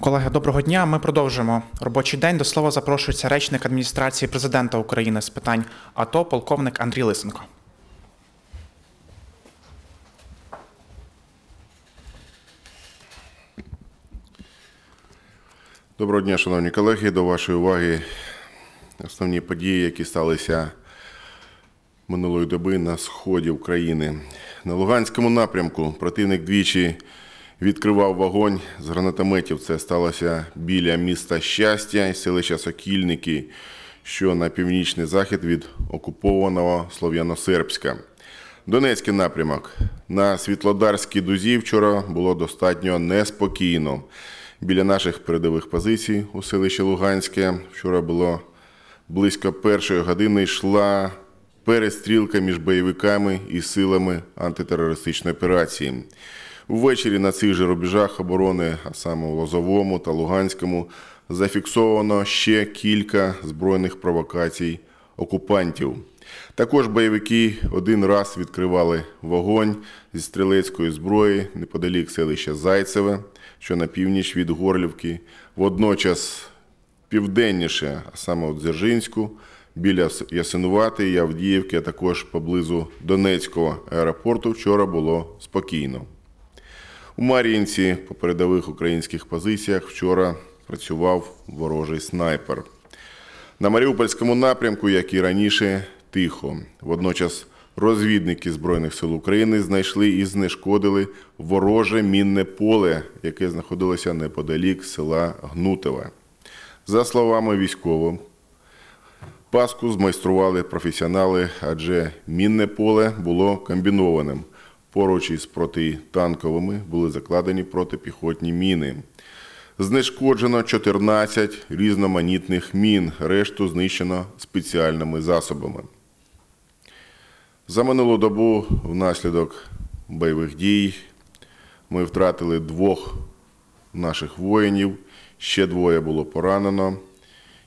Колеги, доброго дня. Ми продовжуємо робочий день. До слова запрошується речник адміністрації президента України з питань АТО, полковник Андрій Лисенко. Доброго дня, шановні колеги. До вашої уваги основні події, які сталися минулої доби на сході України. На Луганському напрямку противник двічі відкривав вогонь з гранатометів. Це сталося біля міста Щастя і селища Сокільники, що на північний захід від окупованого Слов'яно-Сербська. Донецький напрямок на Світлодарській дузі вчора було достатньо неспокійно. Біля наших передових позицій у селищі Луганське вчора було близько першої години йшла перестрілка між бойовиками і силами антитерористичної операції. Ввечері на цих же рубежах оборони, а саме у Лозовому та Луганському, зафіксовано ще кілька збройних провокацій окупантів. Також бойовики один раз відкривали вогонь зі стрілецької зброї неподалік селища Зайцеве, що на північ від Горлівки. Водночас південніше, а саме у Дзержинську, біля Ясинувати і Авдіївки, а також поблизу Донецького аеропорту вчора було спокійно. У Мар'їнці по передових українських позиціях вчора працював ворожий снайпер. На Маріупольському напрямку, як і раніше, тихо. Водночас розвідники Збройних сил України знайшли і знешкодили вороже мінне поле, яке знаходилося неподалік села Гнутове. За словами військових, Паску змайстрували професіонали, адже мінне поле було комбінованим. Поруч із протитанковими були закладені протипіхотні міни. Знешкоджено 14 різноманітних мін, решту знищено спеціальними засобами. За минулу добу внаслідок бойових дій ми втратили двох наших воїнів, ще двоє було поранено,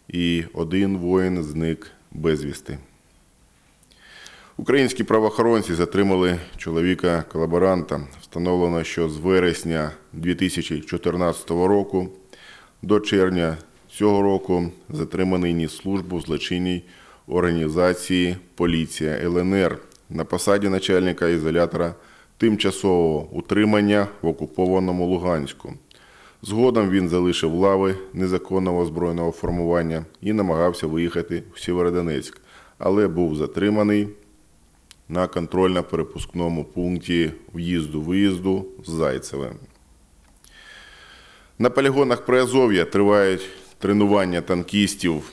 і один воїн зник безвісти. Українські правоохоронці затримали чоловіка-колаборанта. Встановлено, що з вересня 2014 року до червня цього року затриманий ніс службу в злочинній організації Поліція ЛНР на посаді начальника ізолятора тимчасового утримання в окупованому Луганську. Згодом він залишив лави незаконного збройного формування і намагався виїхати в Сєвєродонецьк, але був затриманий на контрольно-перепускному пункті в'їзду-виїзду з Зайцеве. На полігонах Приазов'я тривають тренування танкістів.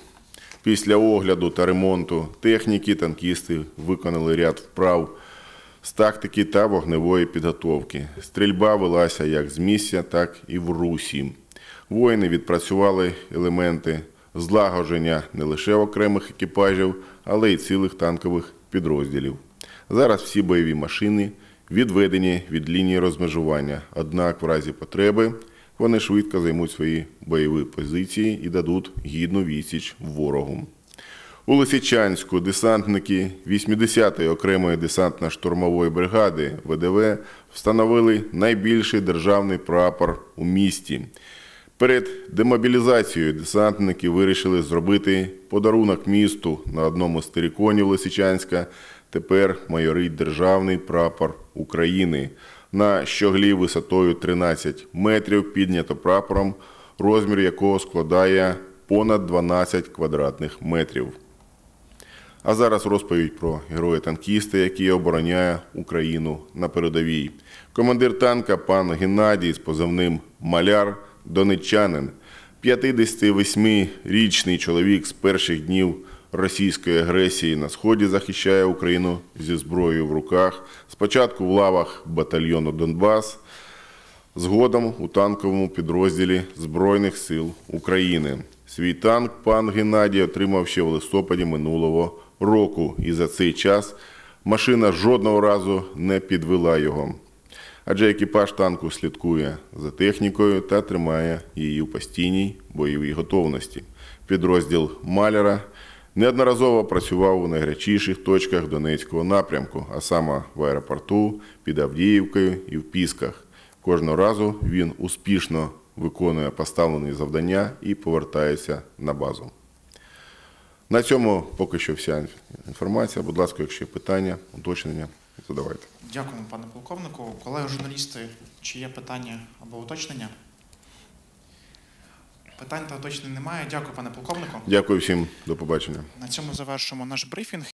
Після огляду та ремонту техніки танкісти виконали ряд вправ з тактики та вогневої підготовки. Стрільба велася як з місця, так і в русі. Воїни відпрацювали елементи злагодження не лише окремих екіпажів, але й цілих танкових підрозділів. Зараз всі бойові машини відведені від лінії розмежування. Однак, в разі потреби, вони швидко займуть свої бойові позиції і дадуть гідну відсіч ворогу. У Лисичанську десантники 80-ї окремої десантно-штурмової бригади ВДВ встановили найбільший державний прапор у місті. Перед демобілізацією десантники вирішили зробити подарунок місту на одному з териконів Лисичанська. Тепер майорить державний прапор України. На щоглі висотою 13 метрів піднято прапором, розмір якого складає понад 12 квадратних метрів. А зараз розповідь про героя-танкіста, який обороняє Україну на передовій. Командир танка пан Геннадій з позивним Маляр Донеччанин, 58-річний чоловік з перших днів російської агресії на сході захищає Україну зі зброєю в руках. Спочатку в лавах батальйону Донбас, згодом у танковому підрозділі Збройних сил України. Свій танк пан Геннадій отримав ще в листопаді минулого року, і за цей час машина жодного разу не підвела його. Адже екіпаж танку слідкує за технікою та тримає її у постійній бойовій готовності. Підрозділ Маляра неодноразово працював у найгарячіших точках Донецького напрямку, а саме в аеропорту, під Авдіївкою і в Пісках. Кожного разу він успішно виконує поставлені завдання і повертається на базу. На цьому поки що вся інформація. Будь ласка, якщо є питання, уточнення, задавайте. Дякуємо, пане полковнику. Колеги журналісти, чи є питання або уточнення? Питань та уточнень немає. Дякую, пане полковнику. Дякую всім, до побачення. На цьому завершимо наш брифінг